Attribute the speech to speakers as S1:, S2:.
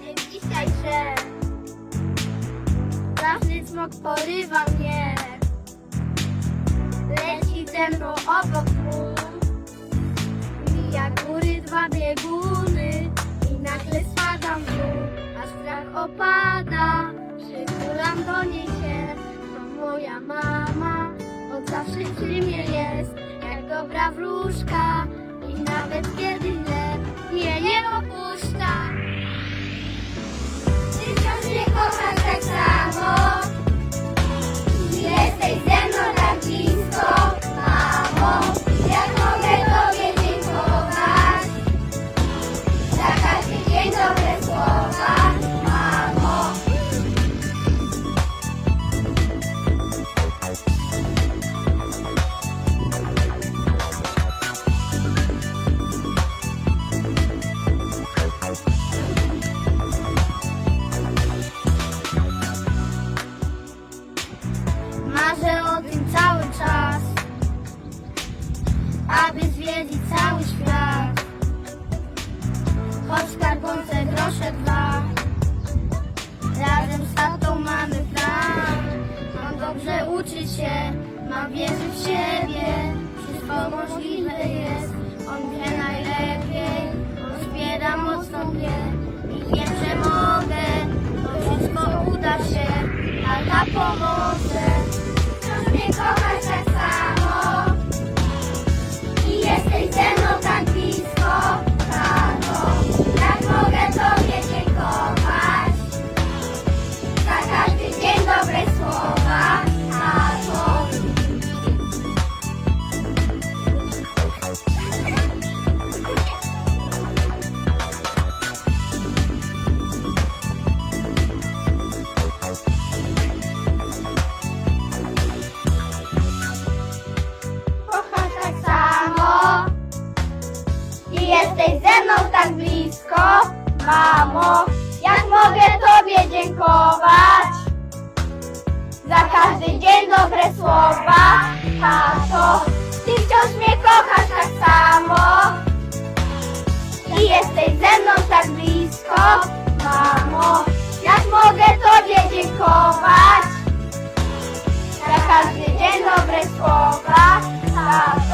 S1: Nie dzisiaj, że Straszny smok porywa mnie. Leci ze mną obok tłum Mija góry dwa bieguny I nagle spadam w dół. A strach opada Przytulam do niej się. To moja mama Od zawsze przy mnie jest Jak dobra wróżka. I nawet kiedy źle uczyć się Mam wierzyć w siebie. Wszystko możliwe jest On wie najlepiej. On wspiera mocno mnie I wiem, że mogę. To wszystko uda się Tata pomoże. Wciąż mnie kochasz Jesteś ze mną tak blisko, mamo, jak mogę Tobie dziękować? Za każdy dzień dobre słowa, tato, Ty wciąż mnie kochasz tak samo. I jesteś ze mną tak blisko, mamo, jak mogę Tobie dziękować? Za każdy dzień dobre słowa, tato.